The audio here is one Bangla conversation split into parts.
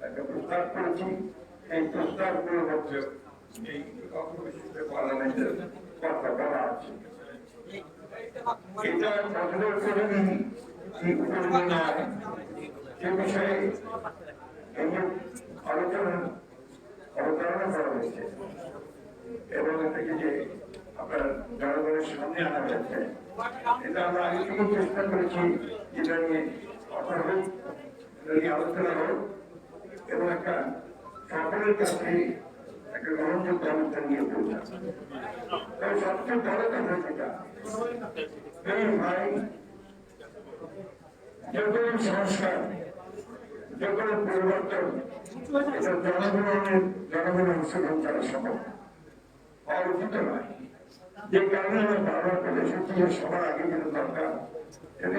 একটা প্রস্তাব করেছি এই প্রস্তাবগুলোর মধ্যে এই অংশবিশিষ্ট পার্লামেন্টের কথা বলা করে কি এবং এটাকে যে আপনার জনগণের সামনে আনা হয়েছে এটা আমরা আগে থেকে চেষ্টা করেছি যেটা নিয়ে কথা হোক আলোচনা হোক এবং একটা সকলের কাছে একটা গ্রহণযোগ্য অবস্থা নিয়ে পৌঁছা তবে সবচেয়ে বড় কথা যেটা, এই ভাই যে কোনো সংস্কার যে কোনো পরিবর্তন, এটা জনগণের জনগণের অংশগ্রহণ করে সবার আগে যেটা দরকার এটা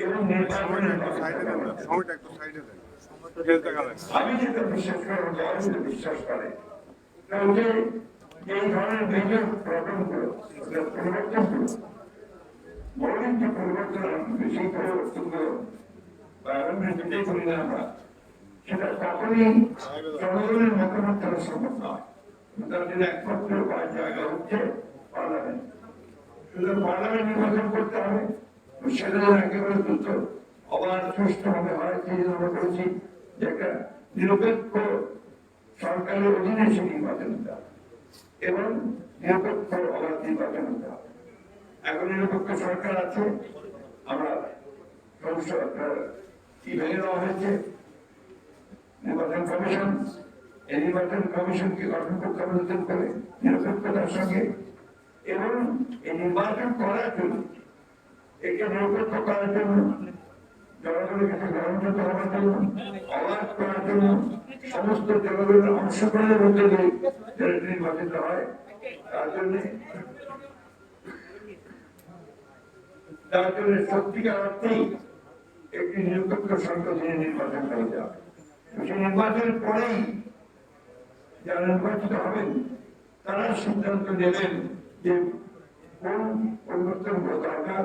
আপাতত পরিচালনা করবার এবং নির্বাচনের সময়টা একটু ব্যবস্থা সাইডে দেন না। করবার। সময়টা একটু সাইডে দেন ফেস দেখা যায় না আমি যেটা বিশ্বাস করি আমার দল যেটা বিশ্বাস করে কারণ যে এই ধরনের মেজর প্রবলেমগুলো পরিবর্তনগুলো মৌলিক যে পরিবর্তন আসবে সেই পরিবর্তনগুলো বা আমরা যেটাই করি না আমরা সেটা কখনই জনগণের মতামত ছাড়া সম্ভব নয় তার জন্য একমাত্র উপায় জায়গা হচ্ছে পার্লামেন্ট শুধু পার্লামেন্ট নির্বাচন করতে হবে সেটা একেবারে দ্রুত অবাধ সুষ্ঠুভাবে হয় সেই জন্য আমরা যে একটা নিরপেক্ষ সরকারের অধীনে সে নির্বাচন এবং নিরপেক্ষ অবাধ নির্বাচন এখন নিরপেক্ষ সরকার আছে। আমরা কি ভেঙে দেওয়া হয়েছে? নির্বাচন কমিশন, এই নির্বাচন কমিশনকে গঠন করতে হবে করে নিরপেক্ষতার সঙ্গে। এবং এই নির্বাচন করার জন্য সমস্ত জনগণের অংশগ্রহণের মধ্যে যারা নির্বাচিত হয়। তার জন্য সত্যিকার অর্থেই একটি নিরপেক্ষ সংসদীয় নির্বাচন করতে হবে। নির্বাচনের পরেই যারা নির্বাচিত হবেন তারা সিদ্ধান্ত নেবেন যে কোন পরিবর্তন দরকার।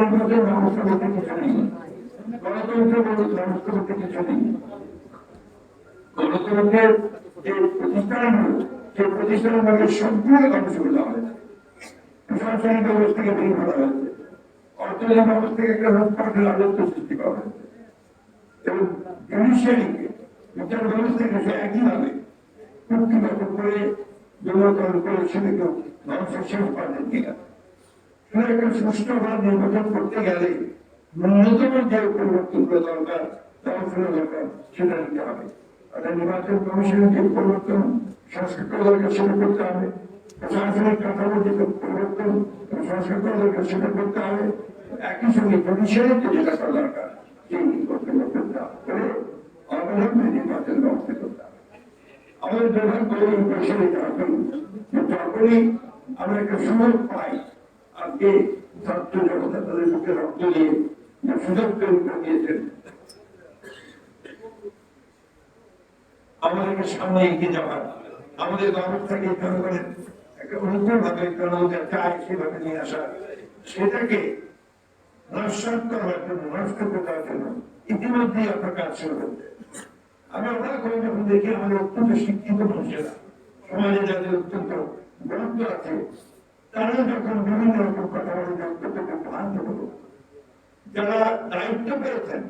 গণতন্ত্রের ব্যবস্থা করতে যে প্রতিষ্ঠানগুলো সেই প্রতিষ্ঠানগুলোকে সম্পূর্ণ ধ্বংস করে প্রশাসনিক ব্যবস্থাকে ভেঙে ফেলা হয়েছে অর্থনৈতিক ব্যবস্থাকে একটা রূপপাঠের রাজত্ব সৃষ্টি করা হয়েছে এবং জুডিশিয়ারিকে বিচার ব্যবস্থাকে সে একইভাবে চুক্তিগত করে দুর্বলকরণ করে সেটাকে ধ্বংসের শেষ গেছে শুধু একটা সুষ্ঠুভাবে নির্বাচন করতে গেলে ন্যূনতম যে পরিবর্তনগুলো দরকার ব্যবস্থা দরকার সেটা নিতে হবে। অর্থাৎ নির্বাচন কমিশনের যে পরিবর্তন সংস্কৃত দরকার সেটা করতে হবে প্রশাসনিক কাঠামো যে পরিবর্তন সংস্কৃত দরকার সেটা করতে হবে একই সঙ্গে জুডিশিয়ারির যে দরকার সেই কর্তব্য করতে হবে করে অবলম্বনে নির্বাচন ব্যবস্থা করতে আমাদের এই পেশায় এখন যে যখনই আমরা একটা সুযোগ পাই, আজকে ছাত্র জগতে তাদের মুখে রক্ত দিয়ে সুযোগ তৈরি করে দিয়েছেন। আমাদেরকে সামনে এগিয়ে যাওয়ার, আমাদের ব্যবস্থাকে জনগণের একটা অনুকূল ভাবে জনগণের চায় সেভাবে নিয়ে আসা, সেটাকে নস্বাত করার জন্য, নষ্ট করার জন্য ইতিমধ্যেই আপনার কাজ শুরু করতে আমি অবাক হয়ে যখন দেখি আমাদের অত্যন্ত শিক্ষিত মানুষেরা সমাজে যাদের অত্যন্ত গুরুত্ব আছে তারা যখন বিভিন্ন রকম কথা বলে অত্যন্ত ভ্রান্ত হলো। যারা দায়িত্ব পেয়েছেন,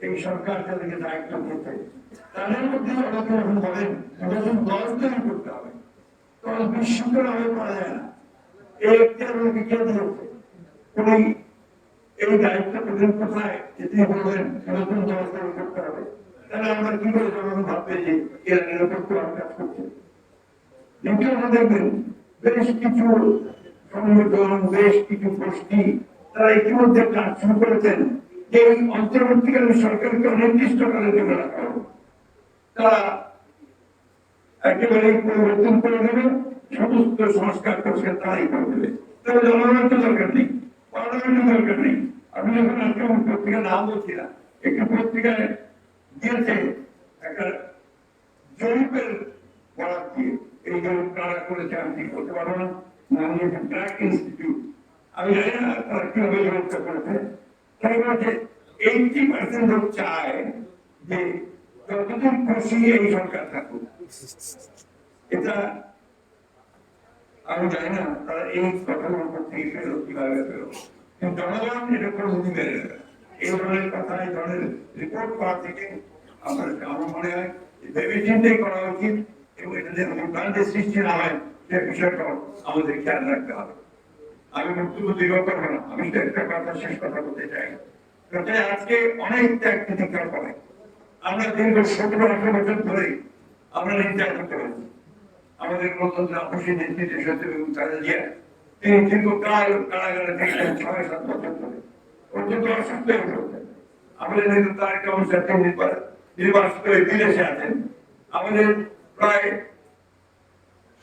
এই সরকার যাদেরকে দায়িত্ব দিয়েছে, তাদের মধ্যে অনেকে যখন বলেন যখন দল তৈরি করতে হবে। তখন বিশ্বকর হয়ে পাওয়া যায় না। এই একটি আমাকে কে দিয়েছে? উনি এই দায়িত্ব পেলেন কোথায়? যে তিনি বলবেন নতুন দল তৈরি করতে হবে। তাহলে বেশ কিছু সংগঠন, বেশ কিছু গোষ্ঠী, তারা ইতিমধ্যে কাজ শুরু করেছেন। যে এই অন্তর্বর্তীকালীন সরকারকে অনির্দিষ্টকালের জন্য রাখা তারা একেবারে পরিবর্তন করে দেবে সমস্ত সংস্কার করছে তারাই করে দেবে জনগণের তো দরকার নেই, পার্লামেন্টের দরকার নেই। আমি যখন আজকে পত্রিকা নাম বলছি না একটি পত্রিকায় দিয়েছে একটা জরিপের বরাদ দিয়ে এই জরিপ কারা করেছে আমি ঠিক করতে পারব না নাম দিয়েছে ব্র্যাক ইনস্টিটিউট আমি জানি না তারা কীভাবে জরিপটা করেছে তাই বলছে এইটি পার্সেন্ট লোক চায় যে যতদিন খুশি এই সরকার থাকুক এটা আমি জানি না তারা এই কথাগুলো করতে পেল কীভাবে পেল কিন্তু জনগণ এটা করে বুঝি মেরে নেবে এই ধরনের কথা এই ধরনের রিপোর্ট করা থেকে আমার আমার মনে হয় ভেবে চিন্তাই করা উচিত এবং এটা যেন বিভ্রান্তির সৃষ্টি না হয়, সে বিষয়টাও আমাদের খেয়াল রাখতে হবে। আমি বক্তব্য দীর্ঘ করব না, আমি তো একটা কথা শেষ কথা বলতে চাই। আজকে অনেক ত্যাগ প্রতিকার করে। আমরা দীর্ঘ সতেরো আঠারো বছর ধরে আমরা নির্যাতন করেছি আমাদের গণতন্ত্র অবশ্যই নেতৃত্বে সত্যি এবং তারা দিয়ে তিনি দীর্ঘকাল কারাগারে থাকতেন ছয় সাত বছর ধরে। অত্যন্ত অসুস্থ হয়ে পড়তেন। আমাদের নেতা তারেক রহমান সাহেব তিনি নির্বা- নির্বাসিত হয়ে বিদেশে আছেন। আমাদের প্রায়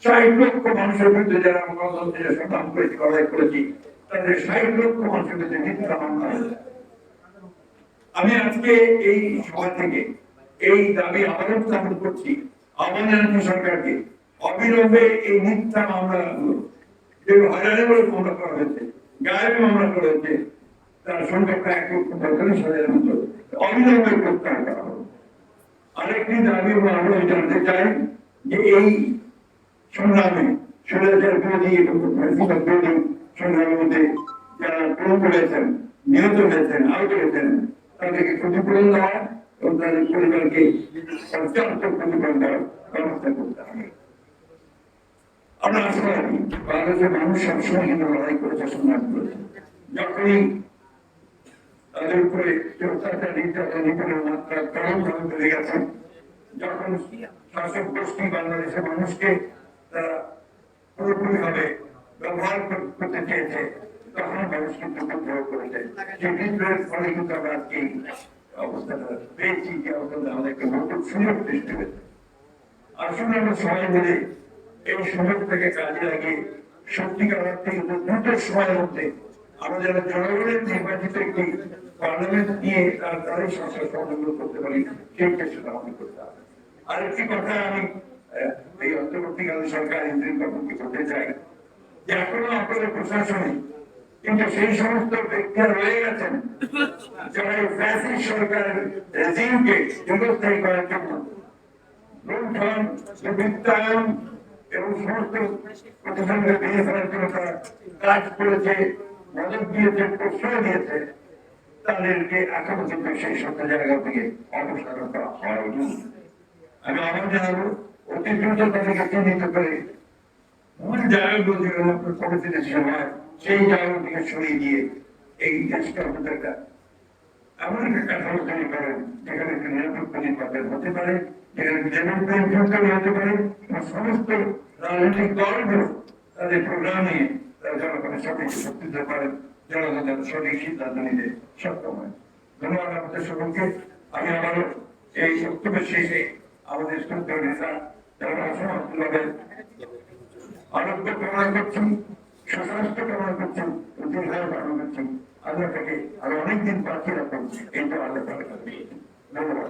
ষাট লক্ষ মানুষের বিরুদ্ধে যারা আমরা গণতন্ত্রের সংগ্রাম করেছি, লড়াই করেছি, তাদের ষাট লক্ষ মানুষের বিরুদ্ধে মিথ্যা মামলা আমি আজকে এই সভা থেকে এই দাবি আবারও উত্থাপন করছি আমাদের জানাচ্ছি সরকারকে। অবিলম্বে এই মিথ্যা মামলাগুলো যেগুলো হয়রানি বলে মামলা করা হয়েছে, গায়েবী মামলা করা হয়েছে, তার সংখ্যা প্রায় এক লক্ষ পঁয়তাল্লিশ হাজারের মতো অবিলম্বে প্রত্যাহার করা আরেকটি দাবি আমরা জানতে চাই যে এই সংগ্রামে স্বৈরাচার বিরোধী এবং ফ্যাসিবাদ বিরোধী সংগ্রামের মধ্যে যারা প্রাণ হয়েছেন নিহত হয়েছেন আহত হয়েছেন তাদেরকে ক্ষতিপূরণ দেওয়া এবং তাদের পরিবারকে পর্যাপ্ত ক্ষতিপূরণ দেওয়ার ব্যবস্থা করতে হবে আমরা আশা রাখি বাংলাদেশের মানুষ সবসময় কিন্তু লড়াই করেছে সংগ্রাম করেছে যখনই তাদের উপরে অত্যাচার, নির্যাতন, নিপীড়নের মাত্রা চরম ভাবে বেড়ে গেছে। যখন শাসক গোষ্ঠী বাংলাদেশের মানুষকে তারা পুরোপুরি ভাবে ব্যবহার কর- করতে চেয়েছে, তখন মানুষ কিন্তু বিদ্রোহ করেছে সেই বিদ্রোহের ফলে কিন্তু আমরা আজকে এই অবস্থাটা পেয়েছি যে অবস্থাটা আমাদের একটা নতুন সুযোগ সৃষ্টি হয়েছে আসলে আমরা সবাই মিলে এই সুযোগটাকে কাজে লাগিয়ে সত্যিকার অর্থে দ্রুত সময়ের মধ্যে আমরা জনগণের নির্বাচিত একটি পার্লামেন্ট নিয়ে তার সংসদ সমাধান করতে পারি সেই চেষ্টা আমাদের করতে হবে। আরেকটি কথা আমি এই অন্তর্বর্তীকালীন সরকার ইন্দ্রিম বাবুকে করতে চাই, যে এখনও আপনাদের প্রশাসনে, কিন্তু সেই সমস্ত ব্যক্তিরা রয়ে গেছেন, যারা এই ফ্যাসিস্ট সরকারের রেজিমকে দীর্ঘস্থায়ী করার জন্য লুণ্ঠন দুর্বৃত্তায়ন এবং সমস্ত প্রতিষ্ঠানকে ভেঙে ফেলার জন্য তারা কাজ করেছে, মদত দিয়েছে, প্রশ্রয় দিয়েছে। তাদেরকে এখনও কিন্তু সেই সব জায়গা থেকে অপসারণ করা হয়নি আমি আবার জানাব, অতি দ্রুত তাদেরকে চিহ্নিত করে মূল জায়গাগুলো যেগুলো আপনার সেই জায়গা থেকে সরিয়ে দিয়ে এই দেশটা আমাদের এমন একটা কাঠামো তৈরি করেন যেখানে একটা নিরাপত্ত নির্বাচন হতে পারে, যেখানে হতে পারে সমস্ত রাজনৈতিক দলগুলো তাদের প্রোগ্রাম তারা জনগণের শক্তি দিতে পারেন জনগণ যেন সঠিক সিদ্ধান্ত নিতে সক্ষম হয় ধন্যবাদ আমাদের সকলকে আমি আবারও এই বক্তব্যের শেষে আমাদের শ্রদ্ধা নেতা যারা অসমাপ্তভাবে আরোগ্য কামনা করছি সুস্বাস্থ্য কামনা করছি দীর্ঘায়ু কামনা করছি আল্লাহ থেকে আরও অনেকদিন বাকি রাখুন এটা আল্লাহ তালা কাছে ধন্যবাদ।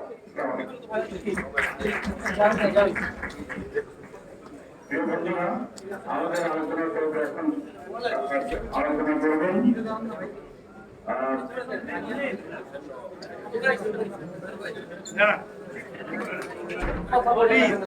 প্রিয় বন্ধুরা আমাদের আলোচনা করবে এখন। আলোচনা করবেন আহ,